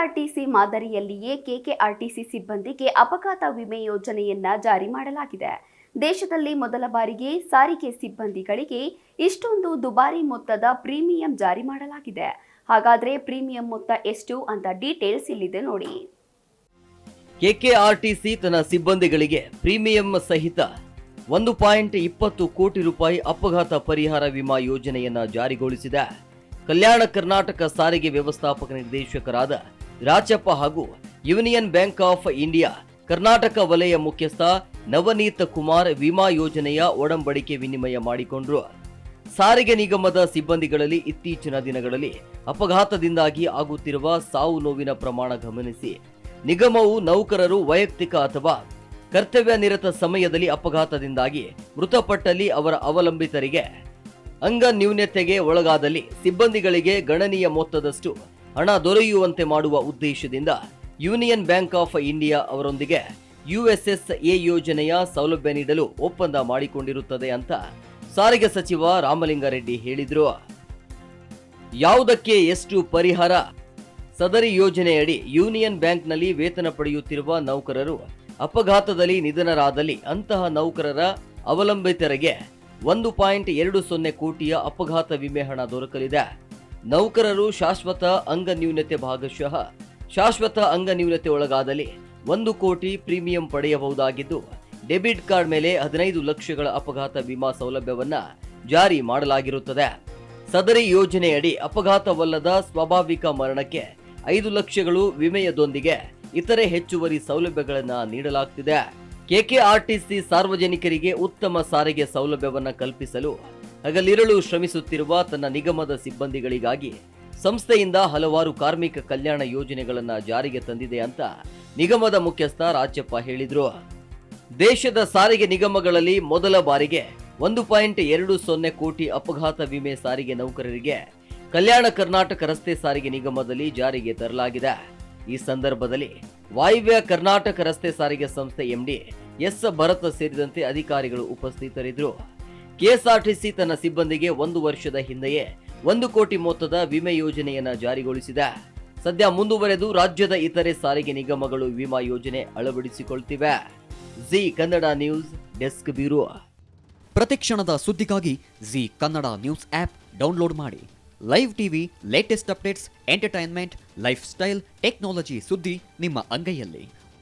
KSRTC ಮಾದರಿಯಲ್ಲಿಯೇ KKRTC ಸಿಬ್ಬಂದಿಗೆ ಅಪಘಾತ ವಿಮೆ ಯೋಜನೆಯನ್ನ ಜಾರಿ ಮಾಡಲಾಗಿದೆ. ದೇಶದಲ್ಲಿ ಮೊದಲ ಬಾರಿಗೆ ಸಾರಿಗೆ ಸಿಬ್ಬಂದಿಗಳಿಗೆ ಇಷ್ಟೊಂದು ದುಬಾರಿ ಮೊತ್ತದ ಪ್ರೀಮಿಯಂ ಜಾರಿ ಮಾಡಲಾಗಿದೆ. ಹಾಗಾದ್ರೆ ಪ್ರೀಮಿಯಂ ಮೊತ್ತ ಎಷ್ಟು ಅಂತ ಡೀಟೇಲ್ಸ್ ಇಲ್ಲಿದೆ ನೋಡಿ. ಕೆಕೆಆರ್ಟಿಸಿ ತನ್ನ ಸಿಬ್ಬಂದಿಗಳಿಗೆ ಪ್ರೀಮಿಯಂ ಸಹಿತ ಒಂದು ಪಾಯಿಂಟ್ ಇಪ್ಪತ್ತು ಕೋಟಿ ರೂಪಾಯಿ ಅಪಘಾತ ಪರಿಹಾರ ವಿಮಾ ಯೋಜನೆಯನ್ನ ಜಾರಿಗೊಳಿಸಿದೆ. ಕಲ್ಯಾಣ ಕರ್ನಾಟಕ ಸಾರಿಗೆ ವ್ಯವಸ್ಥಾಪಕ ನಿರ್ದೇಶಕರಾದ ರಾಚಪ್ಪ ಹಾಗೂ Union Bank of India, Karnataka ವಲಯ ಮುಖ್ಯಸ್ಥ ನವನೀತ್ ಕುಮಾರ್ ವಿಮಾ ಯೋಜನೆಯ ಒಡಂಬಡಿಕೆ ವಿನಿಮಯ ಮಾಡಿಕೊಂಡರು. ಸಾರಿಗೆ ನಿಗಮದ ಸಿಬ್ಬಂದಿಗಳಲ್ಲಿ ಇತ್ತೀಚಿನ ದಿನಗಳಲ್ಲಿ ಅಪಘಾತದಿಂದಾಗಿ ಆಗುತ್ತಿರುವ ಸಾವು ನೋವಿನ ಪ್ರಮಾಣ ಗಮನಿಸಿ, ನಿಗಮವು ನೌಕರರು, ವೈಯಕ್ತಿಕ ಅಥವಾ ಕರ್ತವ್ಯ ನಿರತ ಸಮಯದಲ್ಲಿ ಅಪಘಾತದಿಂದಾಗಿ ಮೃತಪಟ್ಟಲ್ಲಿ ಅವರ ಅವಲಂಬಿತರಿಗೆ ಅಂಗ ನ್ಯೂನ್ಯತೆಗೆ ಒಳಗಾದಲ್ಲಿ ಸಿಬ್ಬಂದಿಗಳಿಗೆ ಗಣನೀಯ ಮೊತ್ತದಷ್ಟು ಹಣ ದೊರೆಯುವಂತೆ ಮಾಡುವ ಉದ್ದೇಶದಿಂದ ಯೂನಿಯನ್ ಬ್ಯಾಂಕ್ ಆಫ್ ಇಂಡಿಯಾ ಅವರೊಂದಿಗೆ ಯುಎಸ್ಎಸ್ಎ ಯೋಜನೆಯ ಸೌಲಭ್ಯ ನೀಡಲು ಒಪ್ಪಂದ ಮಾಡಿಕೊಂಡಿರುತ್ತದೆ ಅಂತ ಸಾರಿಗೆ ಸಚಿವ ರಾಮಲಿಂಗಾರೆಡ್ಡಿ ಹೇಳಿದರು. ಯಾವುದಕ್ಕೆ ಎಷ್ಟು ಪರಿಹಾರ? ಸದರಿ ಯೋಜನೆಯಡಿ ಯೂನಿಯನ್ ಬ್ಯಾಂಕ್ನಲ್ಲಿ ವೇತನ ಪಡೆಯುತ್ತಿರುವ ನೌಕರರು ಅಪಘಾತದಲ್ಲಿ ನಿಧನರಾದಲ್ಲಿ ಅಂತಹ ನೌಕರರ ಅವಲಂಬಿತರಿಗೆ ಒಂದು ಪಾಯಿಂಟ್ ಎರಡು ಸೊನ್ನೆ ಕೋಟಿಯ ಅಪಘಾತ ವಿಮೆ ಹಣ ದೊರಕಲಿದೆ. ನೌಕರರು ಶಾಶ್ವತ ಅಂಗನ್ಯೂನತೆ ಭಾಗಶಃ. ಶಾಶ್ವತ ಅಂಗನ್ಯೂನತೆ ಒಳಗಾದಲ್ಲಿ ಒಂದು ಕೋಟಿ ಪ್ರೀಮಿಯಂ ಪಡೆಯಬಹುದಾಗಿದ್ದು, ಡೆಬಿಟ್ ಕಾರ್ಡ್ ಮೇಲೆ ಹದಿನೈದು ಲಕ್ಷಗಳ ಅಪಘಾತ ವಿಮಾ ಸೌಲಭ್ಯವನ್ನ ಜಾರಿ ಮಾಡಲಾಗಿರುತ್ತದೆ. ಸದರಿ ಯೋಜನೆಯಡಿ ಅಪಘಾತವಲ್ಲದ ಸ್ವಾಭಾವಿಕ ಮರಣಕ್ಕೆ ಐದು ಲಕ್ಷಗಳು ವಿಮೆಯದೊಂದಿಗೆ ಇತರೆ ಹೆಚ್ಚುವರಿ ಸೌಲಭ್ಯಗಳನ್ನು ನೀಡಲಾಗ್ತಿದೆ. ಕೆಕೆಆರ್ಟಿಸಿ ಸಾರ್ವಜನಿಕರಿಗೆ ಉತ್ತಮ ಸಾರಿಗೆ ಸೌಲಭ್ಯವನ್ನ ಕಲ್ಪಿಸಲು ಹಗಲಿರುಳು ಶ್ರಮಿಸುತ್ತಿರುವ ತನ್ನ ನಿಗಮದ ಸಿಬ್ಬಂದಿಗಳಿಗಾಗಿ ಸಂಸ್ಥೆಯಿಂದ ಹಲವಾರು ಕಾರ್ಮಿಕ ಕಲ್ಯಾಣ ಯೋಜನೆಗಳನ್ನು ಜಾರಿಗೆ ತಂದಿದೆ ಅಂತ ನಿಗಮದ ಮುಖ್ಯಸ್ಥ ರಾಜ್ಯಪ್ಪ ಹೇಳಿದರು. ದೇಶದ ಸಾರಿಗೆ ನಿಗಮಗಳಲ್ಲಿ ಮೊದಲ ಬಾರಿಗೆ ಒಂದು ಪಾಯಿಂಟ್ ಎರಡು ಸೊನ್ನೆ ಕೋಟಿ ಅಪಘಾತ ವಿಮೆ ಸಾರಿಗೆ ನೌಕರರಿಗೆ ಕಲ್ಯಾಣ ಕರ್ನಾಟಕ ರಸ್ತೆ ಸಾರಿಗೆ ನಿಗಮದಲ್ಲಿ ಜಾರಿಗೆ ತರಲಾಗಿದೆ. ಈ ಸಂದರ್ಭದಲ್ಲಿ ವಾಯುವ್ಯ ಕರ್ನಾಟಕ ರಸ್ತೆ ಸಾರಿಗೆ ಸಂಸ್ಥೆ ಎಂಡಿ ಎಸ್ ಭರತ ಸೇರಿದಂತೆ ಅಧಿಕಾರಿಗಳು ಉಪಸ್ಥಿತರಿದ್ದರು. ಕೆಎಸ್ಆರ್ಟಿಸಿ ತನ್ನ ಸಿಬ್ಬಂದಿಗೆ ಒಂದು ವರ್ಷದ ಹಿಂದೆಯೇ ಒಂದು ಕೋಟಿ ಮೊತ್ತದ ವಿಮೆ ಯೋಜನೆಯನ್ನು ಜಾರಿಗೊಳಿಸಿದೆ. ಸದ್ಯ ಮುಂದುವರೆದು ರಾಜ್ಯದ ಇತರೆ ಸಾರಿಗೆ ನಿಗಮಗಳು ವಿಮಾ ಯೋಜನೆ ಅಳವಡಿಸಿಕೊಳ್ತಿವೆ. Zee Kannada news desk bureau. ಪ್ರತಿಕ್ಷಣದ ಸುದ್ದಿಗಾಗಿ Zee Kannada news app download ಮಾಡಿ. Live TV, latest updates, entertainment, lifestyle, technology ಸುದ್ದಿ ನಿಮ್ಮ ಅಂಗೈಯಲ್ಲಿ.